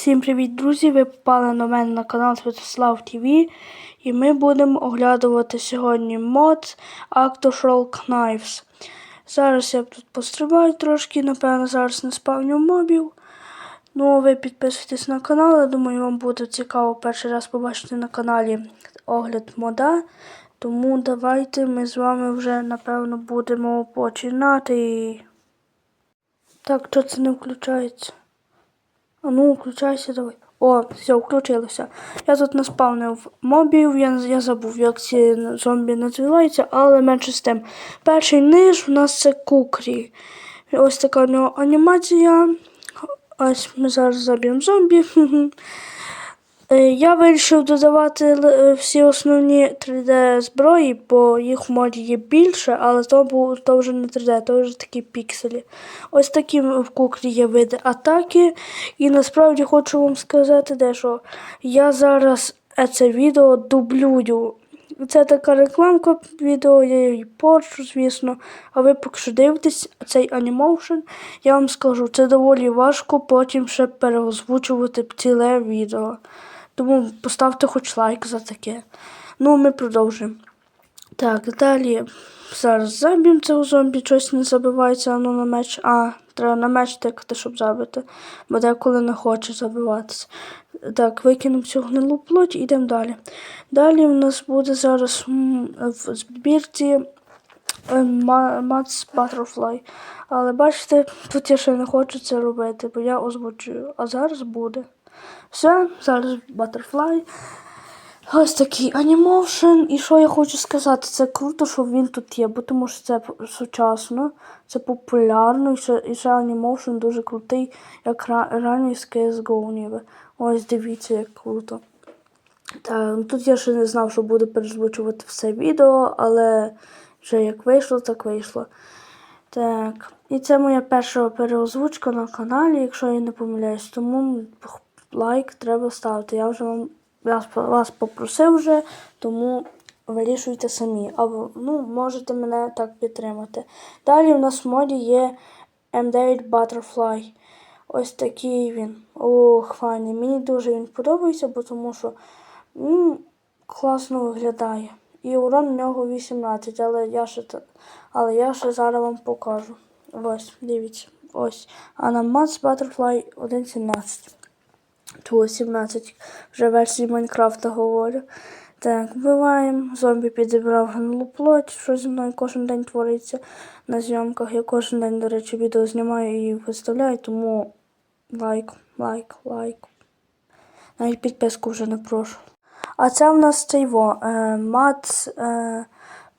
Всім привіт, друзі! Ви попали на мене на канал Святослав ТВ і ми будемо оглядувати сьогодні мод Actual Knives. Зараз я тут пострибаю трошки, напевно, зараз не спавню мобів. Ну, ви підписуйтесь на канал, я думаю, вам буде цікаво перший раз побачити на каналі огляд мода. Тому давайте ми з вами вже, напевно, будемо починати. Так, що це не включається? А ну, включайся давай. О, все, включилося. Я тут наспавнив мобів, я, я забув, як ці зомбі називаються, але менше з тим. Перший ниж у нас це кукрі. Ось така у нього анімація. Ось ми зараз заб'ємо зомбі. Е, Я вирішив додавати всі основні 3D зброї, бо їх в моді є більше, але то, то вже не 3D, то вже такі пікселі. Ось такі в куклі є види атаки. І насправді хочу вам сказати, де, що я зараз е, це відео дублюю. Це така рекламка відео, я її порчу, звісно. А ви поки що дивитесь цей анімоушен, я вам скажу, це доволі важко потім ще переозвучувати ціле відео. Тому поставте хоч лайк за таке. Ну, ми продовжуємо. Так, далі. Зараз заб'ємо цього зомбі, щось не забивається воно на меч. А, треба на меч тикати, щоб забити. Бо деколи не хоче забиватися. Так, викинемо цю гнилу плоть і йдемо далі. Далі в нас буде зараз в збірці Mats Butterfly. Але бачите, тут я ще не хочу це робити, бо я озвучую. А зараз буде. Все, зараз Butterfly. Ось такий анімошн. І що я хочу сказати, це круто, що він тут є, бо тому що це сучасно, це популярно, і ще, і ще анімошн дуже крутий, як ра- ранній з CSGO ніби. Ось дивіться, як круто. Так, ну тут я ще не знав, що буду перезвучувати все відео, але вже як вийшло, так вийшло. Так, і це моя перша переозвучка на каналі, якщо я не помиляюсь, тому лайк треба ставити. Я вже вам вас, вас попросив вже, тому вирішуйте самі. Або ну, можете мене так підтримати. Далі у нас в моді є M9 Butterfly. Ось такий він. Ох, файний. Мені дуже він подобається, бо тому що ну, класно виглядає. І урон в нього 18, але я ще, але я ще зараз вам покажу. Ось, дивіться. Ось. А на Mats Butterfly 1.17. Ту 17 вже версії Майнкрафта говорю. Так, вбиваємо. Зомбі підібрав гнилу плоть, що зі мною кожен день твориться на зйомках. Я кожен день, до речі, відео знімаю і виставляю, тому лайк, лайк, лайк. Навіть підписку вже не прошу. А це в нас цей во. Е, мат. Е,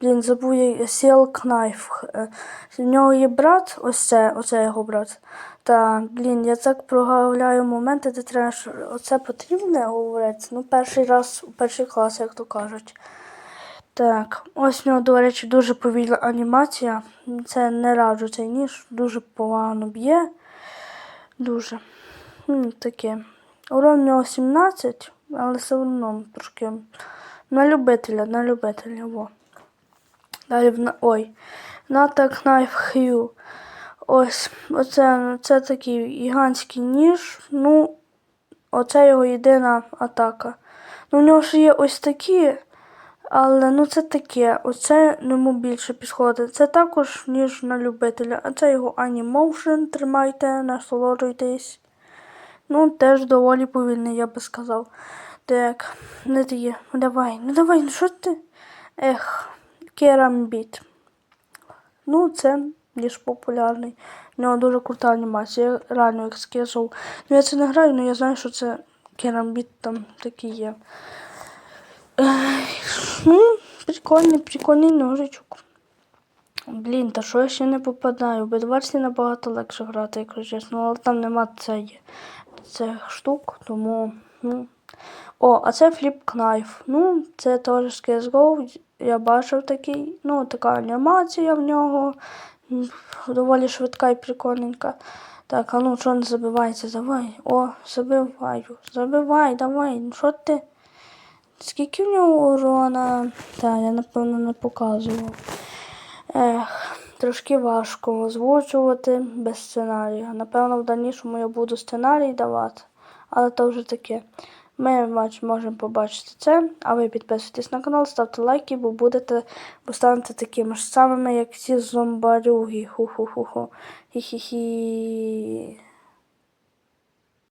блін, забув я Сіл Кнайф. Е, в нього є брат, ось це, оце його брат. Та, блін, я так прогавляю моменти, де треба що оце потрібне говорити. Ну, перший раз у перший клас, як то кажуть. Так, ось в нього, до речі, дуже повільна анімація. Це не раджу цей ніж, дуже погано б'є. Дуже. Таке. Урон у нього 17, але все одно трошки на любителя, на любителя. Во. Далі в. Ой. Ната Knife Hue. Ось, оце, це такий гігантський ніж. Ну, оце його єдина атака. Ну, у нього ж є ось такі, але ну це таке. Оце йому більше підходить. Це також ніж на любителя. А це його анімоушен. Тримайте, насолоджуйтесь. Ну, теж доволі повільний, я би сказав. Так, не дає. Давай, ну давай, ну що ти? Ех, керамбіт. Ну, це більш популярний. У нього дуже крута анімація. Реально як скажу. Ну, я це не граю, але я знаю, що це керамбіт там такий є. Ну, прикольний, прикольний ножичок. Блін, та що я ще не попадаю? В бедварсі набагато легше грати, якщо чесно, але там нема цієї цих штук, тому. Ну. О, а це Flip Knife. Ну, це теж з CSGO. Я бачив такий, ну, така анімація в нього. Доволі швидка і прикольненька. Так, а ну що не забивається, давай. О, забиваю. Забивай, давай. Ну що ти? Скільки в нього урона? Так, я напевно не показував. Ех, трошки важко озвучувати без сценарію. Напевно, в дальнішому я буду сценарій давати. але то вже таке. Ми можемо побачити це, а ви підписуйтесь на канал, ставте лайки, бо будете, бо станете такими ж самими, як ці зомбарюги. Ху-ху-ху-ху. Хі-хі-хі.